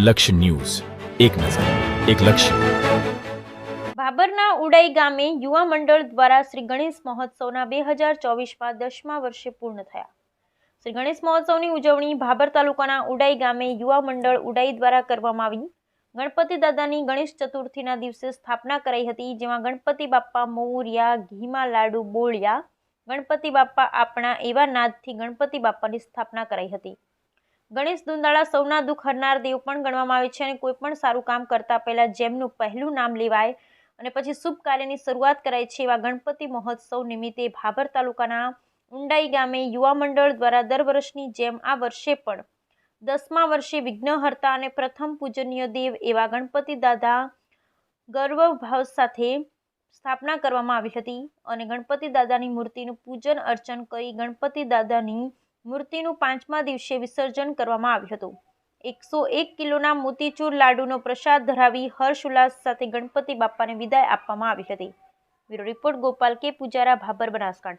લક્ષ્ય ન્યૂઝ. એક નજર, એક લક્ષ્ય. ભાબરના ઉડાઈ ગામે યુવા મંડળ દ્વારા શ્રી ગણેશ મહોત્સવના બે હજાર ચોવીસમાં દસમા વર્ષે પૂર્ણ થયા. શ્રી ગણેશ મહોત્સવની ઉજવણી ભાબર તાલુકાના ઉડાઈ ગામે યુવા મંડળ ઉડાઈ દ્વારા કરવામાં આવી. ગણપતિ દાદાની ગણેશ ચતુર્થીના દિવસે સ્થાપના કરાઈ હતી, જેમાં ગણપતિ બાપ્પા મોરિયા, ઘીમા લાડુ, બોળિયા, ગણપતિ બાપ્પા આપણા એવા નાદથી ગણપતિ બાપ્પાની સ્થાપના કરાઈ હતી. ગણેશ દુંદાળા સૌના દુઃખ હરનાર દેવ પણ ગણવામાં આવે છે અને કોઈ પણ સારું કામ કરતા પહેલા જેમનું પહેલું નામ લેવાય અને પછી શુભ કાર્યની શરૂઆત કરાય છે એવા ગણપતિ મહોત્સવ નિમિત્તે ભાભર તાલુકાના ઉંડાઈ ગામે યુવા મંડળ દ્વારા દર વર્ષની જેમ આ વર્ષે પણ દસમા વર્ષે વિઘ્નહર્તા અને પ્રથમ પૂજનીય દેવ એવા ગણપતિ દાદા ગર્વભાવ સાથે સ્થાપના કરવામાં આવી હતી અને ગણપતિ દાદાની મૂર્તિનું પૂજન અર્ચન કરી ગણપતિ દાદાની મૂર્તિનું પાંચમા દિવસે વિસર્જન કરવામાં આવ્યું હતું. એકસો એક કિલોના મોતીચૂર લાડુનો પ્રસાદ ધરાવી હર્ષ ઉલ્લાસ સાથે ગણપતિ બાપ્પાને વિદાય આપવામાં આવી હતી. બ્યુરો રિપોર્ટ ગોપાલ કે. પૂજારા ભાબર બનાસકાંઠા.